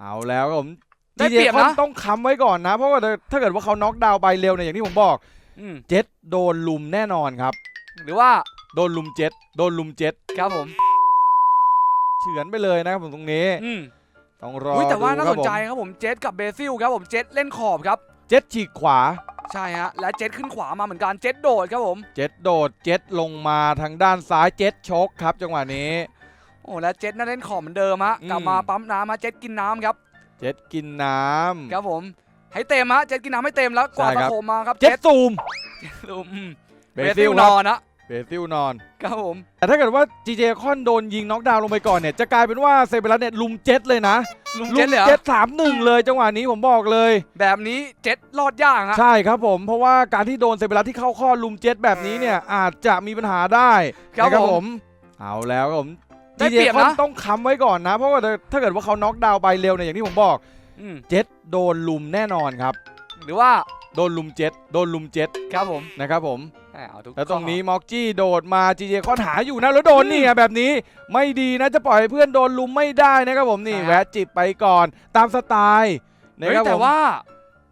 เอาแล้วครับผมได้จีเปรียบคอนนะต้องค้ำไว้ก่อนนะ เพราะว่าถ้าเกิดว่าเขาน็อกดาวน์ไปเร็วเนี่ยอย่างที่ผมบอกอืมเจ็ตโดนลุมแน่นอนครับ หรือว่าโดนลุมเจ็ตโดนลุมเจ็ตครับผมเฉือนไปเลยนะครับผมตรงนี้อืมต้องรออุ้ยแต่ว่าดูน่าคสรับนผมใจครับผมเจ็ตกับเบซิลครับผมเจ็ตเล่นขอบครับเจ็ตฉีกขวาใช่ฮะและเจ็ตขึ้นขวามาเหมือนกันเจ็ตโดดครับผมเจ็ตโดดเจ็ตลงมาทางด้านซ้ายเจ็ตชกครับจังหวะนี้ โอ้และเจ็ตน่าเล่นขอบเหมือนเดิมฮะอืมกลับมาปั๊มน้ำมาเจ็ตกินน้ำครับ เจ็ตกินน้ำครับผม ให้เต็มฮะเจ็ตกินน้ำให้เต็มแล้วกวาดใช่คตะรับโขมมาครับเจ็ตซูมอืมเบเบซิซิลลคนรับอนนะเบซิลนอนครับผมแต่ถ้าเกิดว่าจีเจคอนโดนยิงน็อกดาวน์ลงไปก่อนเนี่ยจะกลายเป็นว่าเซเบรัสเนี่ยลุมเจ็ตเลยนะลุงเจ็ตเลยเหรอเจ็ตสามหนึ่งเลยจังหวะนี้ผมบอกเลย แบบนี้เจ็ตรอดยากฮะใช่ครับผมเพราะว่าการที่โดนเซเบรัสที่เข้าข้อลุมเจ็ตแบบนี้เนี่ยอาจจะมีปัญหาได้ครับนะผมเอาแล้วครับผม ได้จีเจเปรียบคอนนะต้องค้ำไว้ก่อนนะ เพราะว่าถ้าเกิดว่าเขาน็อกดาวน์ไปเร็วเนี่ยอย่างที่ผมบอกอืมเจ็ตโดนลุมแน่นอนครับ หรือว่าโดนลุมเจ็ตโดนลุมเจ็ตครับผมนะครับผมแหมเอาทุกแล้วตรงนี้ข้อม็อกจี้โดดมาจีเจคอนหาอยู่นะแล้วโดนอืมนี่ไงแบบนี้ไม่ดีนะจะปล่อยให้เพื่อนโดนลุมไม่ได้นะครับผมนี่ใช่ฮะแวะจิบไปก่อนตามสไตล์นะเฮ้ยครับผแต่มว่า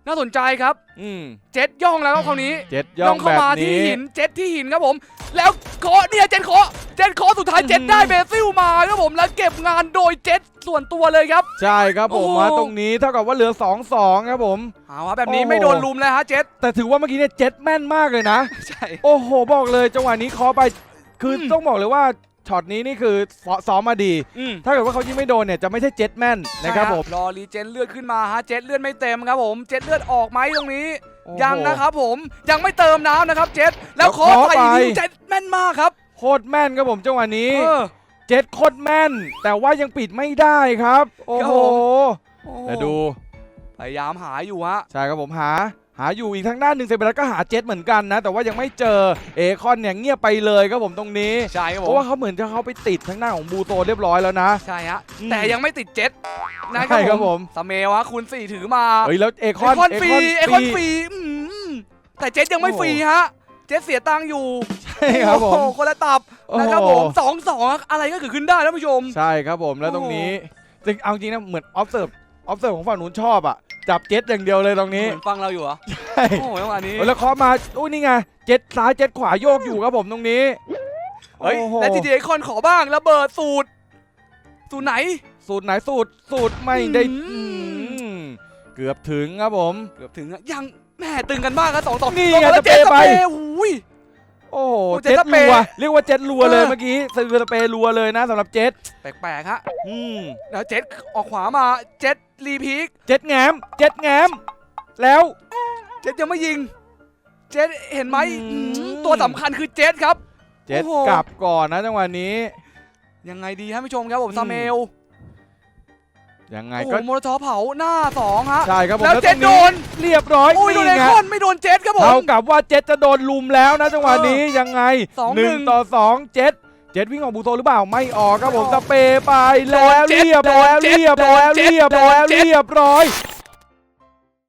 น่าสนใจครับ อืมเจ็ตย่องแล้วครับคราวนี้เจ็ดย่องเข้าแบบมาที่นี้ หินเจ็ตที่หินครับผม แล้วเคาะเนี่ยเจ็ตเคาะเจ็ตเคาะสุดท้ายอืมเจ็ตได้เบซิลมาครับผมแล้วเก็บงานโดยเจ็ตส่วนตัวเลยครับ ใช่ครับผมโอ้มาตรงนี้เท่ากับว่าเหลือ2 2ครับผม เอาวะแบบนี้โอ้ไม่โดนลุมเลยฮะเจ็ตแต่ถือว่าเมื่อกี้เนี่ยเจ็ดแม่นมากเลยนะ ใช่ โอ้โห บอกเลยจังหวะนี้เคอไป คืออม ต้องบอกเลยว่า ช็อตนี้นี่คือซ้อมมาดี อืมถ้าเกิดว่าเขายิงไม่โดนเนี่ยจะไม่ใช่เจ็ดแม่นนะครับผม รอรีเจนเลือดขึ้นมาฮะเจ็ตเลือดไม่เต็มครับผมเจ็ตเลือดออกไหมตรงนี้ โอ้โหยังนะครับผมยังไม่เติมน้ำนะครับเจ็ตแล้วแล้วเคาะเคาะไปไปนิ้วเจ็ตแม่นมากครับโคตรแม่นครับผมจังหวะนี้ เออ เจ็ดโคตรแม่น แต่ว่ายังปิดไม่ได้ครับ โอ้ครับโหผม โอ้แต่ดู พยายามหาอยู่ฮะ ใช่ครับผมหา หาอยู่อีกทางด้านหนึ่งเซเบรัสก็หาเจ็ตเหมือนกันนะ แต่ว่ายังไม่เจอเอคอนเนี่ยเงียบไปเลยครับผมตรงนี้ใช่ครับเพผมราะว่าเขาเหมือนจะเขาไปติดทางด้านของบูโตเรียบร้อยแล้วนะ ใช่ฮะอืมแต่ยังไม่ติดเจ็ตนะใช่ครับผมสเมลฮะคูณสี่ถือมาเฮ้ยแล้วเอคเออนคอนฟรีเอคอนฟฟรีรีอืมแต่เจ็ตยังไม่โอ้ฟรีฮะเจ็ตเสียตังค์อยู่ใช่ครับผมโอ้โหคนละตับโอ้โหนะครับผมสองสองอะไรก็เกิดขึ้นได้ท่านผู้ชม ใช่ครับผมแล้วตรงนี้จริงเอาจริงนะเหมือนออฟเซิร์ฟ ออฟเซิร์ฟของฝั่งนู้นชอบอะ จับเจ็ตอย่างเดียวเลยตรงนี้ เหมือนฟังเราอยู่เหรอ ใช่โอ้โหจังหวะนี้ แล้วเคอมาอุ้ยนี่ไงเจ็ตซ้ายเจ็ตขวาโยกอยู่ครับผมตรงนี้เฮ้ยโอ้โหและทีดีไอคอนขอบ้างระเบิดสูตร สูตรไหน สูตรไหนสูตรสูตรไม่ได้อืม อืมเกือบถึงครับผม เกือบถึงอะยังแหม่ตึงกันมากครับสองสองนี่สอไงแล้วจะเปย์ไปจ็ดสเปย์อุ้ย โอ้โหโอ้เจ็เจ็ตตสเปรรัย์วเรียกว่าเจ็ตรัวเลยเออ เมื่อกี้ซื้อสเปรย์รัวเลยนะสำหรับเจ็ตแปลกๆฮะ อืมแล้วเจ็ตออกขวามาเจ็ต รีพีคเจ็ตแงมเจ็ตแงมแล้ว เจ็ตยังไม่ยิง เจ็ตเห็นไหมอืม อืมตัวสำคัญคือเจ็ตครับ เจ็ตโอ้โห กลับก่อนนะจังหวะนี้ ยังไงดีท่านผู้ชมครับผมอืม ซาเมลยังไงโอ้โหก็โมโลทอฟเผาหน้าสองฮะ ใช่ครับผมแล้วตรงเจ็ดโดน เรียบร้อยโอ้ยโดนไอนี่ไงคอนไม่โดนเจ็ตครับผเท่าม กับว่าเจ็ตจะโดนลุมแล้วนะจังหวะนี้ยังไงสองหนึ่หนึ่งงต่อสองเจ็ต เจ็ตวิ่งออกบูโตหรือเปล่าไม่ออกครับผมไม่อสอกเปรย์ไปแล้วโดนเจ็ตเรียบร้อยโดนเจ็ตเรียบร้อยโดนเจ็ตเรียบร้อยโดนเจ็ตเรียบร้อย